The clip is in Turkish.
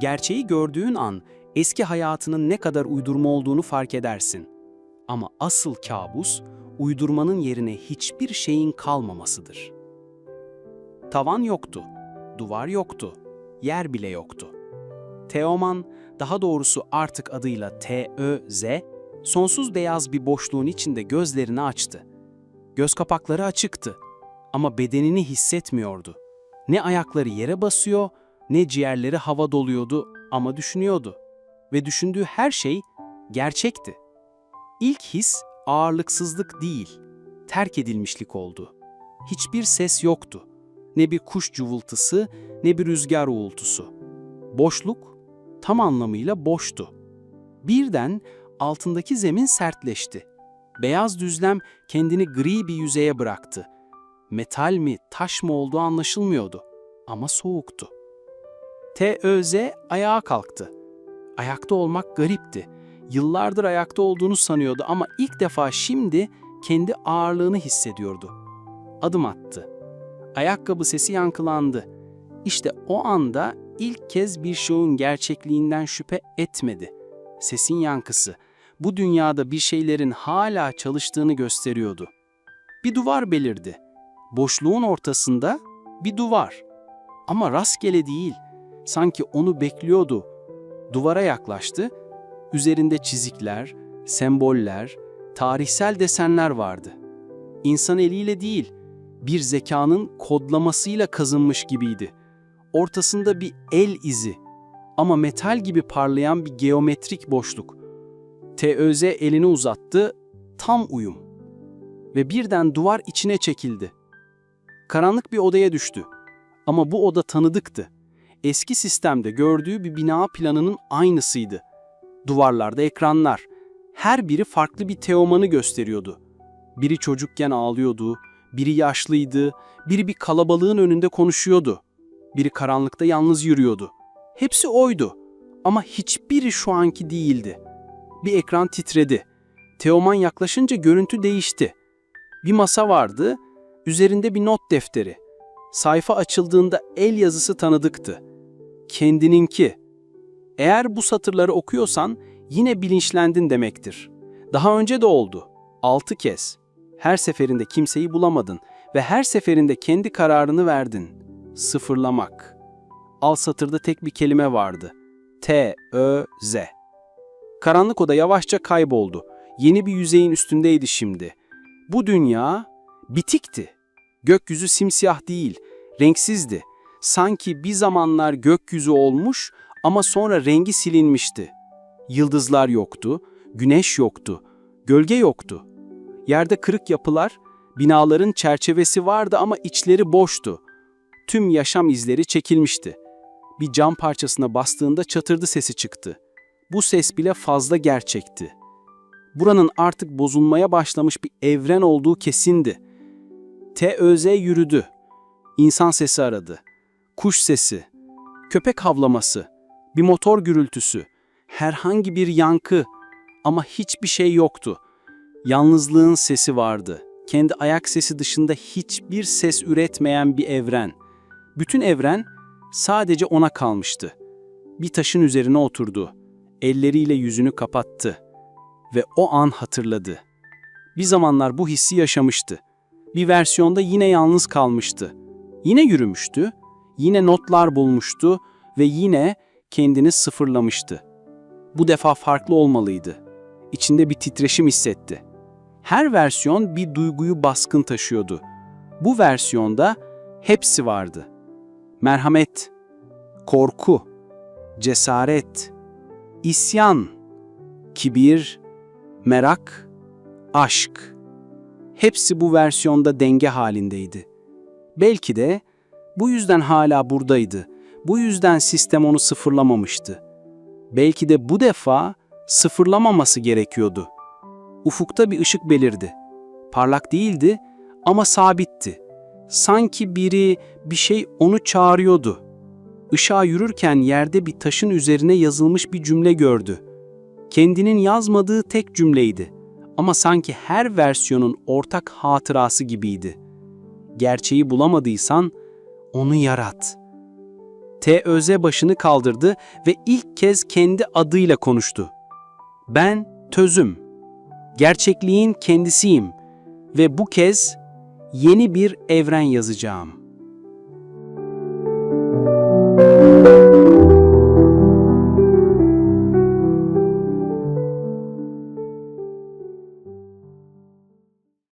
Gerçeği gördüğün an eski hayatının ne kadar uydurma olduğunu fark edersin. Ama asıl kabus uydurmanın yerine hiçbir şeyin kalmamasıdır. Tavan yoktu, duvar yoktu, yer bile yoktu. Teoman, daha doğrusu artık adıyla T-Ö-Z, sonsuz beyaz bir boşluğun içinde gözlerini açtı. Göz kapakları açıktı ama bedenini hissetmiyordu. Ne ayakları yere basıyor, ne ciğerleri hava doluyordu ama düşünüyordu. Ve düşündüğü her şey gerçekti. İlk his ağırlıksızlık değil, terk edilmişlik oldu. Hiçbir ses yoktu. Ne bir kuş cıvıltısı, ne bir rüzgar uğultusu. Boşluk tam anlamıyla boştu. Birden altındaki zemin sertleşti. Beyaz düzlem kendini gri bir yüzeye bıraktı. Metal mi, taş mı olduğu anlaşılmıyordu ama soğuktu. T.Ö.Z. ayağa kalktı. Ayakta olmak garipti. Yıllardır ayakta olduğunu sanıyordu ama ilk defa şimdi kendi ağırlığını hissediyordu. Adım attı. Ayakkabı sesi yankılandı. İşte o anda ilk kez bir şovun gerçekliğinden şüphe etmedi. Sesin yankısı bu dünyada bir şeylerin hala çalıştığını gösteriyordu. Bir duvar belirdi. Boşluğun ortasında bir duvar. Ama rastgele değil. Sanki onu bekliyordu. Duvara yaklaştı. Üzerinde çizikler, semboller, tarihsel desenler vardı. İnsan eliyle değil, bir zekanın kodlamasıyla kazınmış gibiydi. Ortasında bir el izi ama metal gibi parlayan bir geometrik boşluk. TÖZ elini uzattı, tam uyum. Ve birden duvar içine çekildi. Karanlık bir odaya düştü. Ama bu oda tanıdıktı. Eski sistemde gördüğü bir bina planının aynısıydı. Duvarlarda ekranlar. Her biri farklı bir Teoman'ı gösteriyordu. Biri çocukken ağlıyordu, biri yaşlıydı, biri bir kalabalığın önünde konuşuyordu. Biri karanlıkta yalnız yürüyordu. Hepsi oydu ama hiçbiri şu anki değildi. Bir ekran titredi. Teoman yaklaşınca görüntü değişti. Bir masa vardı, üzerinde bir not defteri. Sayfa açıldığında el yazısı tanıdıktı. Kendininki. Eğer bu satırları okuyorsan yine bilinçlendin demektir. Daha önce de oldu. Altı kez. Her seferinde kimseyi bulamadın ve her seferinde kendi kararını verdin. Sıfırlamak. Al satırda tek bir kelime vardı. T-Ö-Z. Karanlık oda yavaşça kayboldu. Yeni bir yüzeyin üstündeydi şimdi. Bu dünya bitikti. Gökyüzü simsiyah değil, renksizdi. Sanki bir zamanlar gökyüzü olmuş ama sonra rengi silinmişti. Yıldızlar yoktu, güneş yoktu, gölge yoktu. Yerde kırık yapılar, binaların çerçevesi vardı ama içleri boştu. Tüm yaşam izleri çekilmişti. Bir cam parçasına bastığında çatırdı sesi çıktı. Bu ses bile fazla gerçekti. Buranın artık bozulmaya başlamış bir evren olduğu kesindi. TÖZ yürüdü. İnsan sesi aradı. Kuş sesi, köpek havlaması, bir motor gürültüsü, herhangi bir yankı ama hiçbir şey yoktu. Yalnızlığın sesi vardı. Kendi ayak sesi dışında hiçbir ses üretmeyen bir evren. Bütün evren sadece ona kalmıştı. Bir taşın üzerine oturdu. Elleriyle yüzünü kapattı. Ve o an hatırladı. Bir zamanlar bu hissi yaşamıştı. Bir versiyonda yine yalnız kalmıştı. Yine yürümüştü, yine notlar bulmuştu ve yine kendini sıfırlamıştı. Bu defa farklı olmalıydı. İçinde bir titreşim hissetti. Her versiyon bir duyguyu baskın taşıyordu. Bu versiyonda hepsi vardı. Merhamet, korku, cesaret, isyan, kibir, merak, aşk. Hepsi bu versiyonda denge halindeydi. Belki de bu yüzden hala buradaydı. Bu yüzden sistem onu sıfırlamamıştı. Belki de bu defa sıfırlamaması gerekiyordu. Ufukta bir ışık belirdi. Parlak değildi ama sabitti. Sanki biri, bir şey onu çağırıyordu. Işığa yürürken yerde bir taşın üzerine yazılmış bir cümle gördü. Kendinin yazmadığı tek cümleydi ama sanki her versiyonun ortak hatırası gibiydi. Gerçeği bulamadıysan onu yarat. TÖZ başını kaldırdı ve ilk kez kendi adıyla konuştu. Ben tözüm. Gerçekliğin kendisiyim ve bu kez yeni bir evren yazacağım.